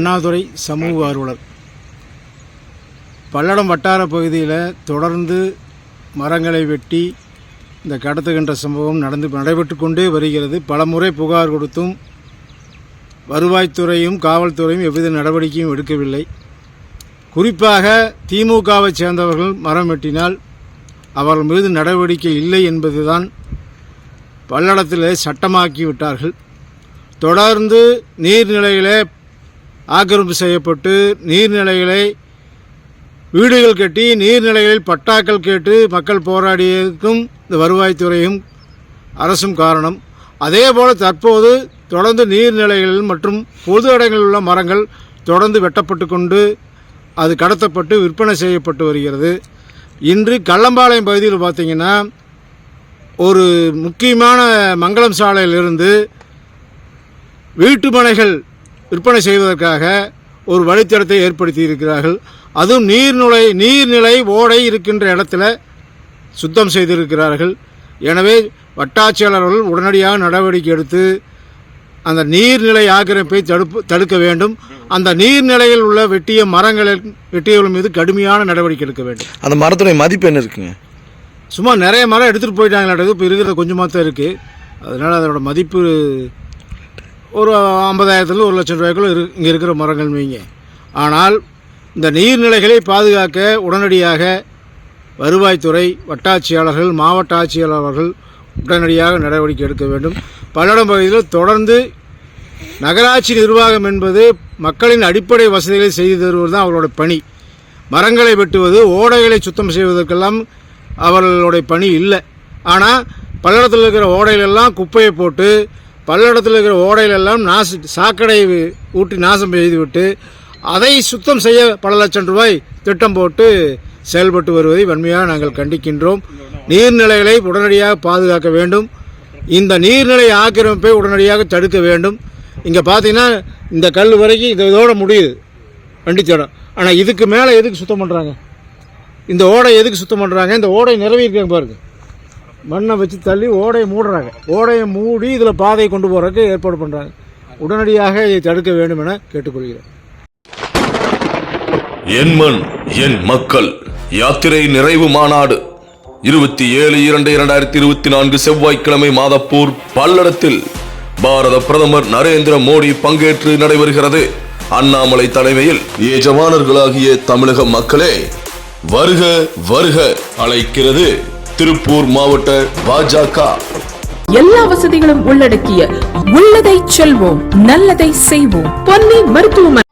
அண்ணாதுரை சமூக ஆர்வலர். பல்லடம் வட்டார பகுதியில் தொடர்ந்து மரங்களை வெட்டி இந்த கடத்துகின்ற சம்பவம் நடந்து நடைபெற்று கொண்டே வருகிறது. பலமுறை புகார் கொடுத்தும் வருவாய்த்துறையும் காவல்துறையும் எவ்வித நடவடிக்கையும் எடுக்கவில்லை. குறிப்பாக திமுகவை சேர்ந்தவர்கள் மரம் வெட்டினால் அவர்கள் மீது நடவடிக்கை இல்லை என்பதுதான் பல்லடத்தில் சட்டமாக்கி விட்டார்கள். தொடர்ந்து நீர்நிலையிலே ஆக்கிரமிப்பு செய்யப்பட்டு நீர்நிலைகளை வீடுகள் கட்டி நீர்நிலைகளில் பட்டாக்கள் கேட்டு மக்கள் போராடியதற்கும் இந்த வருவாய்த்துறையும் அரசும் காரணம். அதே போல் தற்போது தொடர்ந்து நீர்நிலைகள் மற்றும் பொது இடங்களில் உள்ள மரங்கள் தொடர்ந்து வெட்டப்பட்டு கொண்டு அது கடத்தப்பட்டு விற்பனை செய்யப்பட்டு வருகிறது. இன்று கள்ளம்பாளையம் பகுதியில் பார்த்தீங்கன்னா ஒரு முக்கியமான மங்களம் சாலையிலிருந்து வீட்டு மனைகள் விற்பனை செய்வதற்காக ஒரு வழித்தடத்தை ஏற்படுத்தி இருக்கிறார்கள் அதுவும் நீர்நிலை நீர்நிலை ஓடை இருக்கின்ற இடத்துல சுத்தம் செய்திருக்கிறார்கள். எனவே வட்டாட்சியாளர் அவர்கள் உடனடியாக நடவடிக்கை எடுத்து அந்த நீர்நிலை ஆக்கிரமிப்பை தடுப்பு தடுக்க வேண்டும். அந்த நீர்நிலையில் உள்ள வெட்டிய மரங்களை வெட்டியவர்கள் மீது கடுமையான நடவடிக்கை எடுக்க வேண்டும். அந்த மரத்துடைய மதிப்பு என்ன இருக்குங்க? சும்மா நிறைய மரம் எடுத்துகிட்டு போயிட்டாங்களாட்டது இப்போ இருக்கிறது கொஞ்சமாக தான் இருக்குது அதனால் அதோட மதிப்பு ஒரு ஐம்பதாயிரத்துல ஒரு லட்சம் ரூபாய்க்குள்ள இரு இங்கே இருக்கிற மரங்கள் வைங்க ஆனால் இந்த நீர்நிலைகளை பாதுகாக்க உடனடியாக வருவாய்த்துறை வட்டாட்சியாளர்கள் மாவட்ட ஆட்சியாளர்கள் உடனடியாக நடவடிக்கை எடுக்க வேண்டும். பல்லடம் பகுதியில் தொடர்ந்து நகராட்சி நிர்வாகம் என்பது மக்களின் அடிப்படை வசதிகளை செய்து தருவது தான் அவர்களோட பணி. மரங்களை வெட்டுவது ஓடைகளை சுத்தம் செய்வதற்கெல்லாம் அவர்களுடைய பணி இல்லை. ஆனால் பல்லடத்தில் இருக்கிற ஓடையிலெல்லாம் குப்பையை போட்டு பல்லடத்தில் இருக்கிற ஓடையிலெல்லாம் நாசு சாக்கடை ஊட்டி நாசம் செய்துவிட்டு அதை சுத்தம் செய்ய பல லட்சம் ரூபாய் திட்டம் போட்டு செயல்பட்டு வருவதை வன்மையாக நாங்கள் கண்டிக்கின்றோம். நீர்நிலைகளை உடனடியாக பாதுகாக்க வேண்டும். இந்த நீர்நிலை ஆக்கிரமிப்பை உடனடியாக தடுக்க வேண்டும். இங்கே பார்த்தீங்கன்னா இந்த கல் வரைக்கும் இந்த இதோட முடியுது. வண்டித்தடம் ஆனால் இதுக்கு மேலே எதுக்கு சுத்தம் பண்ணுறாங்க இந்த ஓடை எதுக்கு சுத்தம் பண்ணுறாங்க இந்த ஓடை நிறவி இருக்காங்க பாருங்கள் மண்ணை வச்சு தள்ளி ஓடையை மூடுறாங்க. ஓடையை மூடி இதில் பாதையை கொண்டு போகிறதுக்கு ஏற்பாடு பண்ணுறாங்க உடனடியாக இதை தடுக்க வேண்டும் என கேட்டுக்கொள்கிறேன். என் மண் என் மக்கள் யாத்திரை நிறைவு மாநாடு. இருபத்தி ஏழு இரண்டு இரண்டாயிரத்தி இருபத்தி நான்கு செவ்வாய்க்கிழமை மாதப்பூர் பல்லடத்தில் பாரத பிரதமர் நரேந்திர மோடி பங்கேற்று நடைபெறுகிறது. அண்ணாமலை தலைமையில் எஜமானர்களாகிய தமிழக மக்களே வருக வருக அழைக்கிறது. திருப்பூர் மாவட்ட பாஜக. எல்லா வசதிகளும் உள்ளடக்கிய உள்ளதை செல்வோம் நல்லதை செய்வோம். பொன்னி மருத்துவமனை